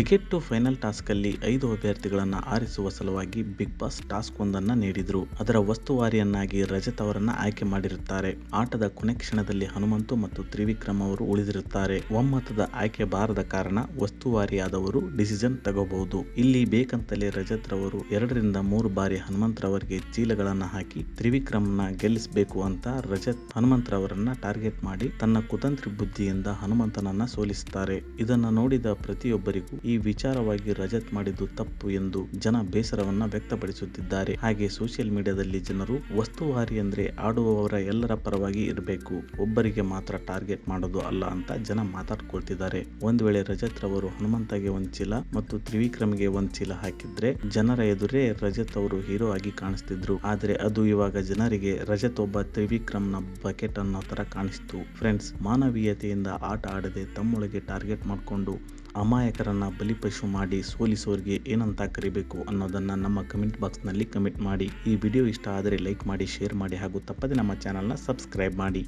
Ticket to final task ಅಲ್ಲಿ ಐದು ಅಭ್ಯರ್ಥಿಗಳನ್ನ ಆರಿಸುವ ಸಲುವಾಗಿ ಬಿಗ್ ಬಾಸ್ ಟಾಸ್ಕ್ ಒಂದನ್ನ ನೀಡಿದ್ರು. ಅದರ ವಸ್ತುವಾರಿಯನ್ನಾಗಿ ರಜತ್ ಅವರನ್ನ ಆಯ್ಕೆ ಮಾಡಿರುತ್ತಾರೆ. ಆಟದ ಕೊನೆ ಕ್ಷಣದಲ್ಲಿ ಹನುಮಂತು ಮತ್ತು ತ್ರಿವಿಕ್ರಮ್ ಅವರು ಉಳಿದಿರುತ್ತಾರೆ. ಒಮ್ಮತದ ಆಯ್ಕೆ ಬಾರದ ಕಾರಣ ವಸ್ತುವಾರಿಯಾದವರು ಡಿಸಿಷನ್ ತಗೋಬಹುದು. ಇಲ್ಲಿ ಬೇಕಂತಲೇ ರಜತ್ ರವರು ಎರಡರಿಂದ ಮೂರು ಬಾರಿ ಹನುಮಂತರವರಿಗೆ ಚೀಲಗಳನ್ನ ಹಾಕಿ ತ್ರಿವಿಕ್ರಮ್ನ ಗೆಲ್ಲಿಸಬೇಕು ಅಂತ ರಜತ್ ಹನುಮಂತರವರನ್ನ ಟಾರ್ಗೆಟ್ ಮಾಡಿ ತನ್ನ ಕುತಂತ್ರಿ ಬುದ್ಧಿಯಿಂದ ಹನುಮಂತನನ್ನ ಸೋಲಿಸುತ್ತಾರೆ ಇದನ್ನ ನೋಡಿದ ಪ್ರತಿಯೊಬ್ಬರಿಗೂ ಈ ವಿಚಾರವಾಗಿ ರಜತ್ ಮಾಡಿದ್ದು ತಪ್ಪು ಎಂದು ಜನ ಬೇಸರವನ್ನ ವ್ಯಕ್ತಪಡಿಸುತ್ತಿದ್ದಾರೆ. ಹಾಗೆ ಸೋಷಿಯಲ್ ಮೀಡಿಯಾದಲ್ಲಿ ಜನರು ವಸ್ತುವಾರಿ ಅಂದ್ರೆ ಆಡುವವರ ಎಲ್ಲರ ಪರವಾಗಿ ಇರಬೇಕು. ಒಬ್ಬರಿಗೆ ಮಾತ್ರ ಟಾರ್ಗೆಟ್ ಮಾಡೋದು ಅಲ್ಲ ಅಂತ ಜನ ಮಾತಾಡ್ಕೊಳ್ತಿದ್ದಾರೆ. ಒಂದ್ ವೇಳೆ ರಜತ್ ರವರು ಹನುಮಂತಗೆ ಒಂದ್ ಚೀಲ ಮತ್ತು ತ್ರಿವಿಕ್ರಮ್ಗೆ ಒಂದ್ ಚೀಲ ಹಾಕಿದ್ರೆ ಜನರ ಎದುರೇ ರಜತ್ ಅವರು ಹೀರೋ ಆಗಿ ಕಾಣಿಸ್ತಿದ್ರು. ಆದ್ರೆ ಅದು ಇವಾಗ ಜನರಿಗೆ ರಜತ್ ಒಬ್ಬ ತ್ರಿವಿಕ್ರಮ್ನ ಬಕೆಟ್ ಅನ್ನೋ ತರ ಕಾಣಿಸ್ತು. ಫ್ರೆಂಡ್ಸ್ ಮಾನವೀಯತೆಯಿಂದ ಆಟ ಆಡದೆ ತಮ್ಮೊಳಗೆ ಟಾರ್ಗೆಟ್ ಮಾಡಿಕೊಂಡು ಅಮಾಯಕರನ್ನ ಬಲಿಪಶು ಮಾಡಿ ಸೋಲಿಸೋರಿಗೆ ಏನಂತ ಕರಿಬೇಕು ಅನ್ನೋದನ್ನ ನಮ್ಮ ಕಮೆಂಟ್ ಬಾಕ್ಸ್ನಲ್ಲಿ ಕಮೆಂಟ್ ಮಾಡಿ. ಈ ವಿಡಿಯೋ ಇಷ್ಟ ಆದರೆ ಲೈಕ್ ಮಾಡಿ ಶೇರ್ ಮಾಡಿ ಹಾಗೂ ತಪ್ಪದೆ ನಮ್ಮ ಚಾನಲ್ನ ಸಬ್ಸ್ಕ್ರೈಬ್ ಮಾಡಿ.